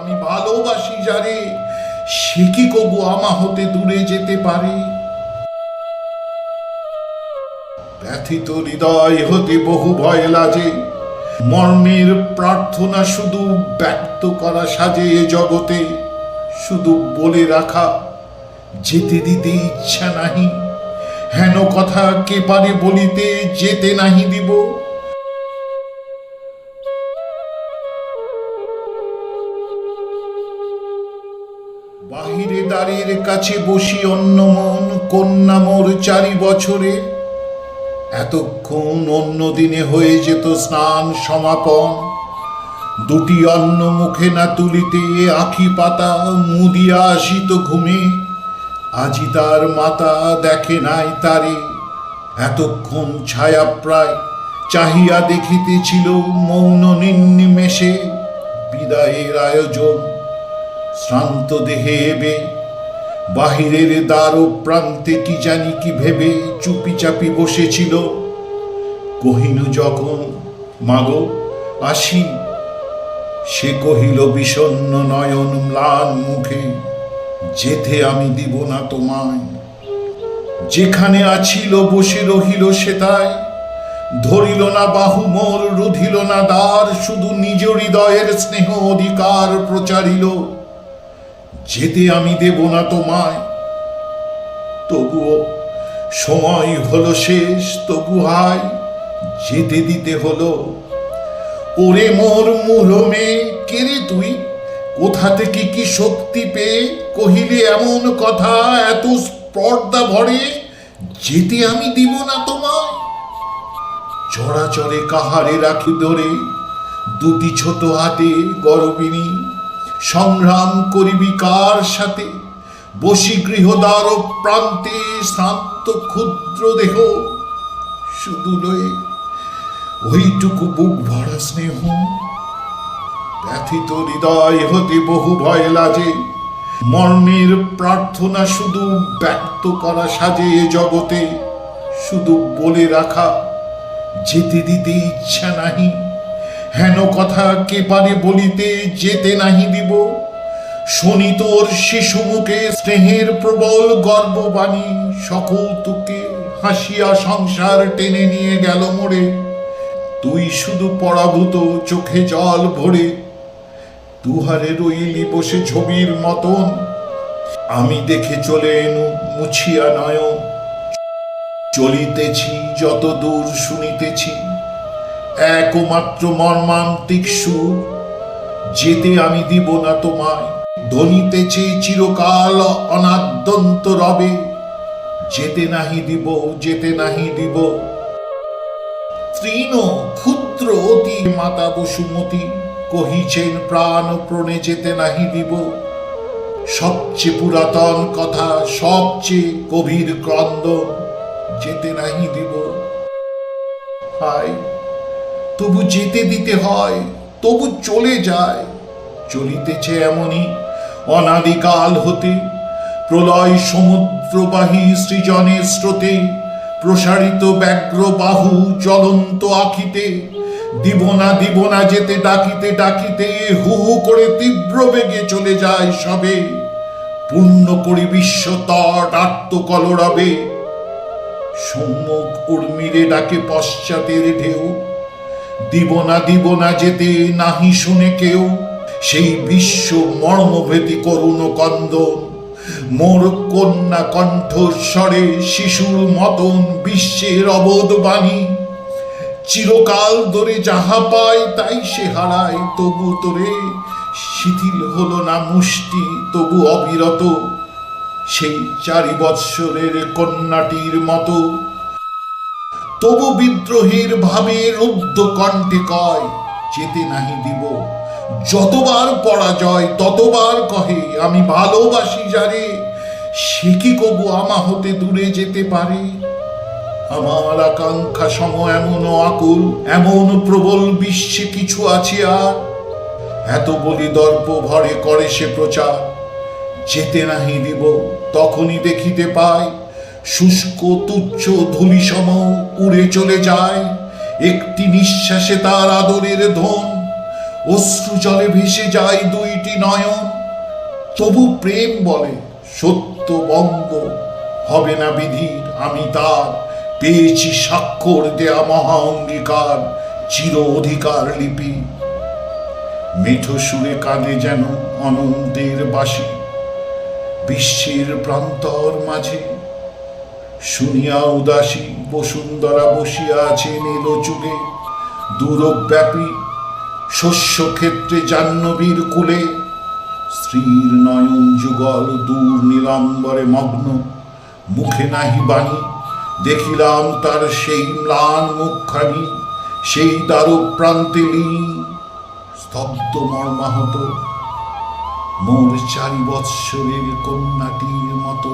আমি ভালোবাসি যারে, সে কি কবু আমা হতে দূরে যেতে পারে? ব্যথিত হৃদয় হতে বহু ভয় লাজে মর্মের প্রার্থনা শুধু ব্যক্ত করা সাজে এ জগতে। শুধু বলে রাখা, যেতে দিতে ইচ্ছা নাহি। হেন কথা কে পারে বলিতে যেতে নাহি দিব। বাহিরে দ্বারের কাছে বসি অন্য মন, কন্যা মোর চারি বছরে। এতক্ষণ অন্য দিনে হয়ে যেত স্নান সমাপন। দুটি অন্ন মুখে না তুলিতে আখি পাতা মুদিয়া আসিত ঘুমে। আজি তার মাতা দেখে নাই তারে। এতক্ষণ ছায়া প্রায় চাহিয়া দেখিতেছিল মৌন নির্নিমেষে বিদায়ের আয়োজন শ্রান্ত দেহে এবে, বাহিরের দ্বার ও প্রান্তে কি জানি কি ভেবে চুপি চাপি বসেছিল। কহিনু যখন মাগো, আসি। সে কহিল, বিষণ্ণ নয়ন ম্লান মুখে, যেতে আমি দিব না তোমায়। যেখানে আছিল বসে রহিল সেটায় ধরিল না বাহু মোর, রুধিল না দ্বার, শুধু নিজ হৃদয়ের স্নেহ অধিকার প্রচারিল। যেতে আমি দেব না তোমায়। তবুও সময় হলো শেষ, তবু হায় যেতে দিতে হলো। ওরে মোর মুরমে কেরে তুই? কোথা থেকে কি শক্তি পেয়ে কহিলে এমন কথা, এত স্পর্ধা ভরে যেতে আমি দিব না তোমায়? চড়াচড়ে কাহারে রাখি ধরে, দুটি ছোট হাতে গরবিনী সংগ্রাম করিবি কার সাথে? বসি গৃহদ্বার প্রান্তে শান্ত ক্ষুদ্র দেহ। শুধু লয়ে ওইটুকু বুক ভরা স্নেহ। ব্যথিত হৃদয় হতে বহু ভয় লাজে মর্মের প্রার্থনা শুধু ব্যক্ত করা সাজে জগতে। শুধু বলে রাখা, যেতে দিতে ইচ্ছা নাহি। হেন কথা কে পারে বলিতে যেতে নাহি দিব? শনি তোর শিশু মুখে স্নেহের প্রবল গর্ববাণী সকৌতুকে হাসিয়া সংসার টেনে নিয়ে গেল মোড়ে। তুই শুধু পরাভূত চোখে জল ভরে, দুহারে রইলি বসে ছবির মতন। আমি দেখে চলে এনু মুছিয়া নয়ন। চলিতেছি যত দূর শুনিতেছি একমাত্র মর্মান্তিক সুর যেতে আমি দিব না তোমায়। ধ্বনিতেছে চিরকাল অনাদ্যন্ত রবে, যেতে নাহি দিব, যেতে নাহি দিব। তৃণ, ক্ষুদ্র, অতি মাতা বসুমতি কহিছেন প্রাণ প্রণে যেতে নাহি দিব। সবচেয়ে পুরাতন কথা, সবচেয়ে গভীর ক্রন্দন, যেতে নাহি দিব। হায় তবু যেতে দিতে হয়, তবু চলে যায়। চলিতেছে এমনই অনাদিকাল হতে। প্রলয় সমুদ্রবাহী সৃজনের স্রোতে প্রসারিত ব্যগ্র বাহু জ্বলন্ত আখিতে দিব না দিব না যেতে ডাকিতে ডাকিতে হু হু করে তীব্র বেগে চলে যায় সবে। পূর্ণ করি বিশ্ব তট আত্মকলরবে। সম্মুখ উর্মিরে ডাকে পশ্চাতের ঢেউ। দিব না দিব না যেতে নাহি শুনে কেউ। সেই বিশ্ব মর্মভেদী করুণ কন্দন মোর কন্যা কণ্ঠস্বরে শিশুর মতন বিশ্বের অবোধ বাণী। চিরকাল ধরে যাহা পায় তাই সে হারায়, তবু তোরে শিথিল হলো না মুষ্টি, তবু অবিরত। সেই চারি বৎসরের কন্যাটির মতো তবু বিদ্রোহীর ভাবে রুদ্ধ কণ্ঠে কয়, যেতে নাহি দিব। যতবার পরাজয়, ততবার কহে, আমি ভালোবাসি যারে। সে কি কবু আমা হতে দূরে যেতে পারে? আমার আকাঙ্ক্ষা সম এমন আকুল, এমন প্রবল বিশ্বে কিছু আছে আর। এত বলি দর্প ভরে করে সে প্রচার। যেতে নাহি দিব, তখনই দেখিতে পায়। শুষ্ক, তুচ্ছ ধুলিসম উড়ে চলে যায়। একটি নিঃশ্বাসে তার আদরের ধন, অশ্রু জলে ভেসে যায় দুইটি নয়ন। তবু প্রেম বলে, সত্য বঙ্গ হবে না বিধির আমি তার। পেয়েছি স্বাক্ষর দেয়া মহা অঙ্গীকার, চির অধিকার লিপি। মিঠো সুরে কাঁদে যেন অনন্তের বাসী বিশ্বের প্রান্তর মাঝে শুনিয়া উদাসী বসুন্ধরা বসিয়া আছে নীল চুলে দূরব্যাপী শস্য ক্ষেত্রে জাহ্নবীর কুলে স্ত্রীর নয়ন যুগল দূর নীলাম্বরে মগ্ন। মুখে নাহি বাণী, দেখিলাম তার সেই ম্লান মুখখানি, সেই দ্বারক প্রান্তে লীন, স্তব্ধ মর্মাহত। মোর চারি বৎসরের কন্যাটির মতো